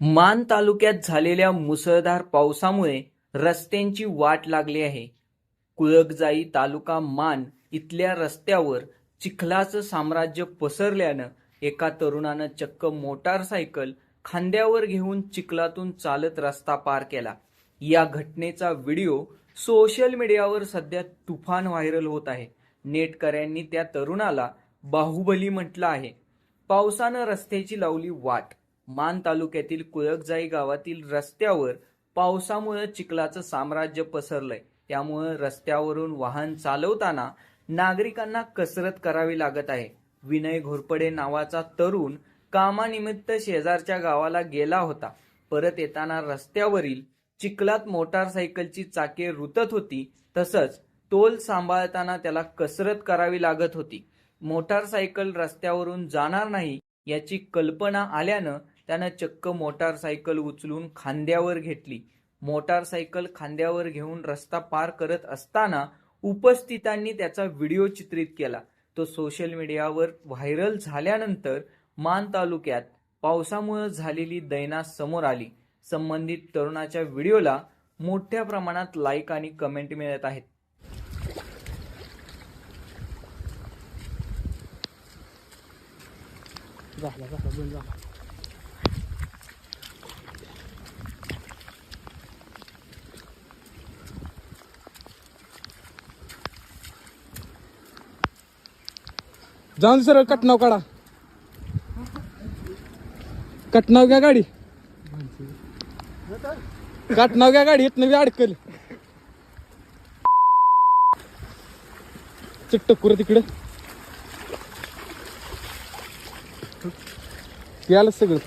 मान तालुक्यात झालेल्या मुसळधार पावसामुळे रस्त्यांची वाट लागली आहे. कुळकजाई तालुका मान इथल्या रस्त्यावर चिखलाचं साम्राज्य पसरल्यानं एका तरुणानं चक्क मोटारसायकल खांद्यावर घेऊन चिखलातून चालत रस्ता पार केला. या घटनेचा व्हिडिओ सोशल मीडियावर सध्या तुफान व्हायरल होत आहे. नेटकऱ्यांनी त्या तरुणाला बाहुबली म्हटलं आहे. पावसानं रस्त्याची लावली वाट. मान तालुक्यातील कुळकजाई गावातील रस्त्यावर पावसामुळे चिखलाचं साम्राज्य पसरलंय. त्यामुळे रस्त्यावरून वाहन चालवताना नागरिकांना कसरत करावी लागत आहे. विनय घोरपडे नावाचा तरुण कामानिमित्त शेजारच्या गावाला गेला होता. परत येताना रस्त्यावरील चिखलात मोटारसायकलची चाके रुतत होती. तसंच तोल सांभाळताना त्याला कसरत करावी लागत होती. मोटारसायकल रस्त्यावरून जाणार नाही याची कल्पना आल्यानं त्यानं चक्क मोटारसायकल उचलून खांद्यावर घेतली. मोटारसायकल खांद्यावर घेऊन रस्ता पार करत असताना उपस्थितांनी त्याचा व्हिडिओ चित्रित केला. तो सोशल मीडियावर व्हायरल झाल्यानंतर मान तालुक्यात पावसामुळे झालेली दैना समोर आली. संबंधित तरुणाच्या व्हिडिओला मोठ्या प्रमाणात लाईक आणि कमेंट मिळत आहेत. झाला झाला बंद झाला जाऊन सर कटनाव काढा. कटनाव घ्या गाडी. कटनाव घ्या गाडी इथनं बी अडकल. चिट्टकुर तिकडं. याला सगळं.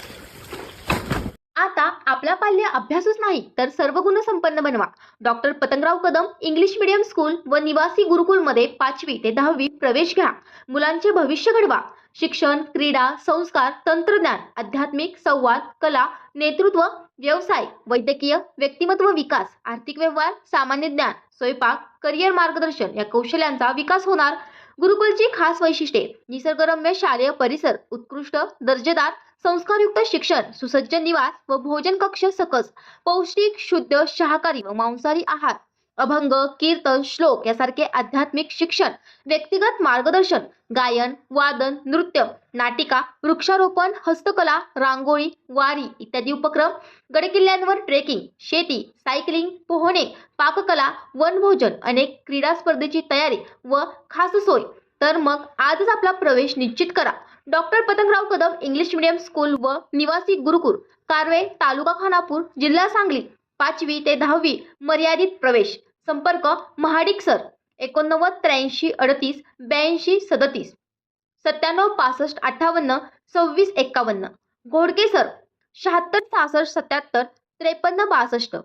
आता आपला पाल्य अभ्यासच नाही तर सर्व गुण संपन्न बनवा. Doctor Patangrao Kadam English medium school व निवासी गुरुकुलमध्ये पाचवी ते दहावी प्रवेश घ्या. मुलांचे भविष्य घडवा. शिक्षण क्रीडा संस्कार तंत्रज्ञान आध्यात्मिक संवाद कला नेतृत्व व्यवसाय वैद्यकीय व्यक्तिमत्व विकास आर्थिक व्यवहार सामान्य ज्ञान स्वयंपाक करिअर मार्गदर्शन या कौशल्यांचा विकास होणार. गुरुकुलची खास वैशिष्ट्ये निसर्गरम्य शालेय परिसर उत्कृष्ट दर्जेदार संस्कारयुक्त शिक्षण सुसज्ज निवास व भोजन कक्ष सकस पौष्टिक शुद्ध शाकाहारी व मांसाहारी आहार. अभंग कीर्तन श्लोक यासारखे आध्यात्मिक शिक्षण व्यक्तिगत मार्गदर्शन गायन वादन नृत्य नाटिका वृक्षारोपण हस्तकला रांगोळी वारी इत्यादी उपक्रम गडकिल्ल्यांवर ट्रेकिंग शेती सायकलिंग पोहणे पाककला वनभोजन अनेक क्रीडा स्पर्धेची तयारी व खास सोय. तर मग आजच आपला प्रवेश निश्चित करा. Doctor Patangrao Kadam English medium school व निवासी गुरुकुल कारवे तालुका खानापूर जिल्हा सांगली पाचवी ते दहावी मर्यादित प्रवेश. संपर्क महाडिक सर एकोणनव्वद त्र्याऐंशी अडतीस ब्याऐंशी सदतीस. सत्त्याण्णव पासष्ट अठ्ठावन्न सव्वीस एक्कावन्न. घोडके सर शहात्तर सहासष्ट सत्याहत्तर त्रेपन्न बासष्ट.